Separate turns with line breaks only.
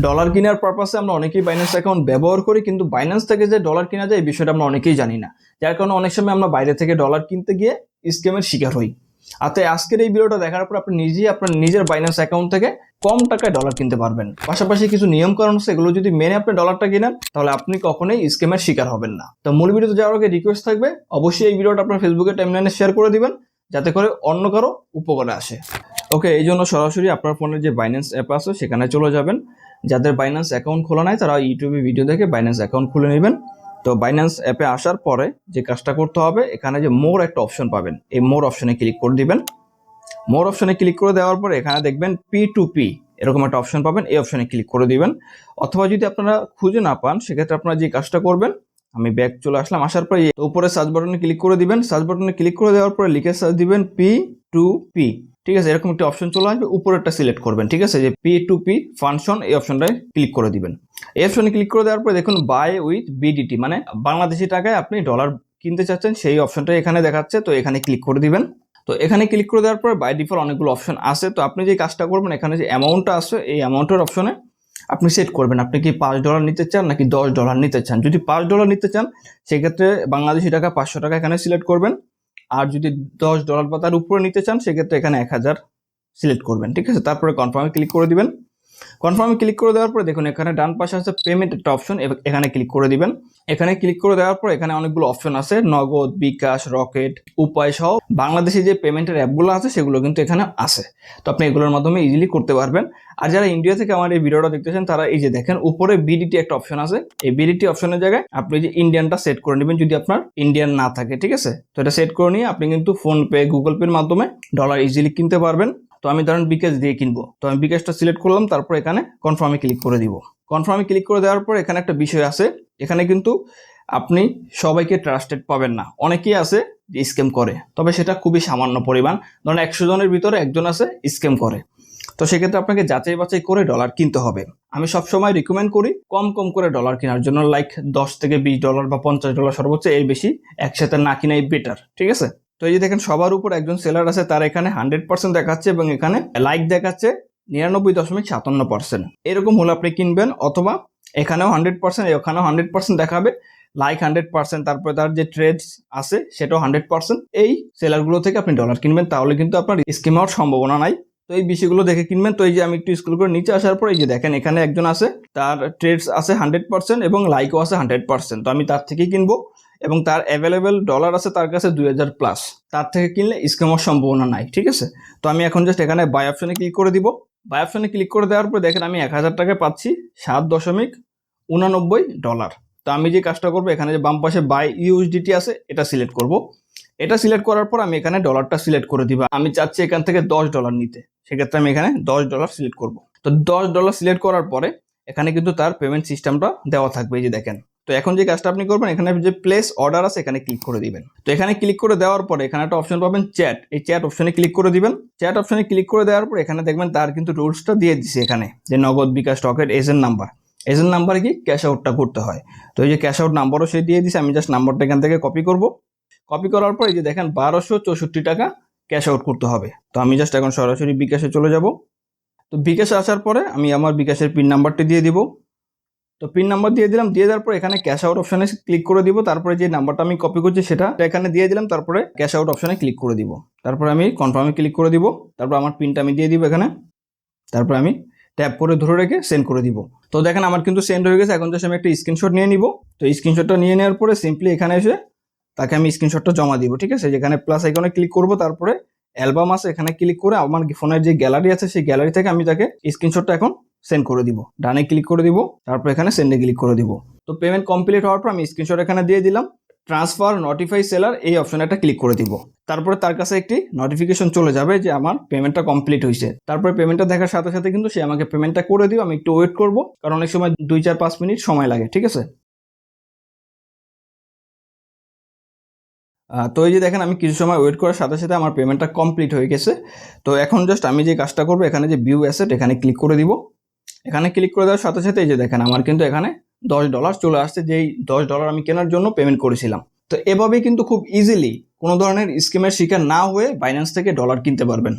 Dollar কেনার পারপাসে আমরা অনেকেই বাইন্যান্স অ্যাকাউন্ট ব্যবহার করি, কিন্তু বাইন্যান্স থেকে যে ডলার কেনা যায় এই বিষয়টা আমরা অনেকেই জানি না। যার কারণে অনেক সময় আমরা বাইরে থেকে ডলার কিনতে গিয়ে স্ক্যামের শিকার হই। আর তাই আজকের এই ভিডিওটা দেখার পর আপনি নিজেই আপনার নিজের বাইন্যান্স অ্যাকাউন্ট থেকে কম টাকায় ডলার কিনতে পারবেন। পাশাপাশি কিছু নিয়ম কারণ আছে, এগুলো যদি মেনে আপনি ডলারটা কিনেন, তাহলে আপনি কখনোই স্ক্যামের শিকার হবেন না। তো মূল ভিডিওতে যাওয়ার আগে রিকোয়েস্ট থাকবে, অবশ্যই এই ভিডিওটা আপনার ফেসবুকে টাইমলাইনে শেয়ার করে দিবেন, যাতে করে অন্য কারও উপকারে আসে। ওকে, এই জন্য সরাসরি আপনার ফোনের যে বাইন্যান্স অ্যাপ আছে, সেখানে চলে যাবেন। যাদের বাইন্যান্স অ্যাকাউন্ট খোলা নাই, তারা ইউটিউবে ভিডিও দেখে বাইন্যান্স অ্যাকাউন্ট খুলে নেবেন। তো বাইন্যান্স অ্যাপে আসার পরে যে কাজটা করতে হবে, এখানে যে মোর একটা অপশন পাবেন। এই মোর অপশনে ক্লিক করে দিবেন। মোর অপশনে ক্লিক করে দেওয়ার পরে এখানে দেখবেন পি টু পি এরকম একটা অপশন পাবেন। এই অপশনে ক্লিক করে দিবেন। অথবা যদি আপনারা খুঁজে না পান, সেক্ষেত্রে আপনারা যে কাজটা করবেন, আমি ব্যাক চলে আসলাম, আসার পরে উপরে সার্চ বাটনে ক্লিক করে দিবেন। সার্চ বাটনে ক্লিক করে দেওয়ার পরে লিখে সার্চ দিবেন পি টু পি ঠিক আছে, এরকম একটা অপশন চলে আসবে, উপরেরটা সিলেক্ট করবেন, ঠিক আছে? যে পি টু পি ফাংশন এই অপশনটায় ক্লিক করে দিবেন। এই অপশনে ক্লিক করে দেওয়ার পরে দেখুন বাই উইথ বিডিটি মানে বাংলাদেশি টাকায় আপনি ডলার কিনতে চাচ্ছেন, সেই অপশনটা এখানে দেখাচ্ছে, তো এখানে ক্লিক করে দিবেন। তো এখানে ক্লিক করে দেওয়ার পরে বাই ডিফল্ট অনেকগুলো অপশন আছে, তো আপনি যে কাজটা করবেন, এখানে যে অ্যামাউন্টটা আছে, এই অ্যামাউন্টের অপশনে আপনি সেট করবেন। আপনি কি পাঁচ ডলার নিতে চান, নাকি দশ ডলার নিতে চান? যদি পাঁচ ডলার নিতে চান, সেক্ষেত্রে বাংলাদেশি টাকা পাঁচশো টাকা এখানে সিলেক্ট করবেন। আর যদি দশ ডলার বা তার উপরে নিতে চান, সেক্ষেত্রে এখানে এক হাজার সিলেক্ট করবেন, ঠিক আছে? তারপরে কনফার্মে ক্লিক করে দিবেন। কনফার্মে ক্লিক করে দেওয়ার পরে দেখুন, এখানে ডান পাশে আছে পেমেন্ট একটা অপশন এখানে ক্লিক করে দিবেন। এখানে ক্লিক করে দেওয়ার পর এখানে অনেকগুলো অপশন আছে, নগদ, বিকাশ, রকেট, উপায় সহ। বাংলাদেশে যে পেমেন্টের অ্যাপগুলো আছে, সেগুলো কিন্তু এখানে আছে। তো আপনি এগুলোর মাধ্যমে ইজিলি করতে পারবেন। আর যারা ইন্ডিয়া থেকে আমার এই ভিডিওটা দেখতেছেন, তারা এই যে দেখেন, উপরে বিডিটি একটা অপশন আছে। এই বিডিটি অপশনের জায়গায় আপনি যে ইন্ডিয়ানটা সেট করে নেবেন, যদি আপনার ইন্ডিয়ান না থাকে, ঠিক আছে? তো এটা সেট করে নিয়ে আপনি কিন্তু ফোনপে গুগল পের মাধ্যমে ডলার ইজিলি কিনতে পারবেন। তো আমি ধরেন বিকেশ দিয়ে কিনবো। তো আমি বিকেশটা সিলেক্ট করলাম, তারপর এখানে কনফার্মে ক্লিক করে দিব। কনফার্মে ক্লিক করে দেওয়ার পর এখানে একটা বিষয় আছে, এখানে কিন্তু আপনি সবাইকে ট্রাস্টেড পাবেন না। অনেকেই আছে যে স্ক্যাম করে, তবে সেটা খুবই সামান্য পরিমাণ। ধরেন একশো জনের ভিতরে একজন আছে স্ক্যাম করে। তো সেক্ষেত্রে আপনাকে যাচাই বাছাই করে ডলার কিনতে হবে। আমি সবসময় রিকমেন্ড করি কম কম করে ডলার কেনার জন্য লাইক দশ থেকে বিশ ডলার বা পঞ্চাশ ডলার সর্বোচ্চ এর বেশি একসাথে না কিনাই বেটার ঠিক আছে? তো এই যে দেখেন, সবার উপর একজন সেলার আছে, তার এখানে হান্ড্রেড পার্সেন্ট দেখাচ্ছে এবং এখানে লাইক দেখাচ্ছে নিরানব্বই দশমিক সাতান্ন পার্সেন্ট এরকম হলে আপনি কিনবেন অথবা এখানেও হান্ড্রেড পার্সেন্ট এখানেও হান্ড্রেড পার্সেন্ট দেখাবে লাইক হান্ড্রেড পার্সেন্ট তারপরে তার যে ট্রেডস আছে, সেটাও হান্ড্রেড পার্সেন্ট এই সেলারগুলো থেকে আপনি ডলার কিনবেন, তাহলে কিন্তু আপনার স্কিম হওয়ার সম্ভাবনা নাই। তো এই বিষয়গুলো দেখে কিনবেন। তো এই যে আমি একটু স্কুল করে নিচে আসার পর, এই যে দেখেন, এখানে একজন আছে, তার ট্রেডস আছে হান্ড্রেড পার্সেন্ট এবং লাইকও আছে হান্ড্রেড পার্সেন্ট তো আমি তার থেকেই কিনবো। এবং তার অ্যাভেলেবেল ডলার আছে তার কাছে দুই হাজার প্লাস তার থেকে কিনলে স্ক্যাম সম্ভাবনা নাই, ঠিক আছে? তো আমি এখন জাস্ট এখানে বাই অপশনে ক্লিক করে দিব। বাই অপশনে ক্লিক করে দেওয়ার পর দেখেন আমি এক হাজার টাকা পাচ্ছি সাত দশমিক উনানব্বই ডলার তো আমি যে কাজটা করব, এখানে যে বাম পাশে বাই ইউএসডিটি আছে, এটা সিলেক্ট করব। এটা সিলেক্ট করার পর আমি এখানে ডলারটা সিলেক্ট করে দিব। আমি চাচ্ছি এখান থেকে দশ ডলার নিতে। সেক্ষেত্রে আমি এখানে দশ ডলার সিলেক্ট করব। তো দশ ডলার সিলেক্ট করার পরে এখানে কিন্তু তার পেমেন্ট সিস্টেমটা দেওয়া থাকবে, এই যে দেখেন। তো এখন যে কাজটা আপনি করবেন, এখানে যে প্লেস অর্ডার আছে, এখানে ক্লিক করে দিবেন। তো এখানে ক্লিক করে দেওয়ার পরে এখানে একটা অপশন পাবেন চ্যাট এই চ্যাট অপশনে ক্লিক করে দিবেন। চ্যাট অপশনে ক্লিক করে দেওয়ার পর এখানে দেখবেন তার কিন্তু রুলসটা দিয়ে দিছে এখানে, যে নগদ বিকাশ টকেট এজেন্ট নাম্বার এজেন্ট নাম্বারে কি? ক্যাশ আউটটা করতে হয়। তো এই যে ক্যাশ আউট নাম্বারও সে দিয়ে দিছে, আমি জাস্ট নাম্বারটা এখান থেকে কপি করব। কপি করার পর এই যে দেখেন বারোশো চৌষট্টি টাকা ক্যাশ আউট করতে হবে। তো আমি জাস্ট এখন সরাসরি বিকাশে চলে যাব। তো বিকাশে আসার পরে আমি আমার বিকাশের পিন নাম্বারটি দিয়ে দিব। তো পিন নাম্বার দিয়ে দিলাম, দিয়ে দেওয়ার পর এখানে ক্যাশ আউট অপশনে ক্লিক করে দিব। তারপরে যে নাম্বারটা আমি কপি করছি সেটা এখানে দিয়ে দিলাম, তারপরে ক্যাশ আউট অপশনে ক্লিক করে দিব। তারপরে আমি কনফার্মে ক্লিক করে দিব। তারপর আমার পিনটা আমি দিয়ে দিব এখানে। তারপর আমি ট্যাপ করে ধরে রেখে সেন্ড করে দিব। তো দেখেন আমার কিন্তু সেন্ড হয়ে গেছে, এখন জাস্ট আমি একটা স্ক্রিনশট নিয়ে নিব। তো স্ক্রিনশটটা নিয়ে নেওয়ার পরে সিম্পলি এখানে এসে তাকে আমি স্ক্রিনশটটা জমা দিব, ঠিক আছে? যেখানে প্লাস আইকনে ক্লিক করব, তারপরে অ্যালবাম আছে, এখানে ক্লিক করে আমার ফোনের যে গ্যালারি আছে, সেই গ্যালারি থেকে আমি তাকে স্ক্রিনশটটা এখন সেন্ড করে দিব। ডানে ক্লিক করে দিব, তারপর এখানে সেন্ডে ক্লিক করে দিব। তো পেমেন্ট কমপ্লিট হওয়ার পর আমি স্ক্রিনশট এখানে দিয়ে দিলাম। ট্রান্সফার নোটিফাই সেলার এই অপশনে একটা ক্লিক করে দিব। তারপরে তার কাছে একটি নোটিফিকেশন চলে যাবে যে আমার পেমেন্টটা কমপ্লিট হয়েছে তারপরে পেমেন্টটা দেখার সাথে সাথে কিন্তু সে আমাকে পেমেন্টটা করে দিও আমি একটু ওয়েট করব, কারণ অনেক সময় দুই চার পাঁচ মিনিট সময় লাগে, ঠিক আছে? তো এই যে দেখেন, আমি কিছু সময় ওয়েট করার সাথে সাথে আমার পেমেন্টটা কমপ্লিট হয়ে গেছে। তো এখন জাস্ট আমি যে কাজটা করব, এখানে যে ভিউ অ্যাসেট এখানে ক্লিক করে দিব। এখানে ক্লিক করে দেওয়ার সাথে সাথে এই যে দেখেন, আমার কিন্তু এখানে দশ ডলার চলে আসছে, যেই দশ ডলার আমি কেনার জন্য পেমেন্ট করেছিলাম। তো এভাবেই কিন্তু খুব ইজিলি কোনো ধরনের স্কিমের শিকার না হয়ে বাইন্যান্স থেকে ডলার কিনতে পারবেন।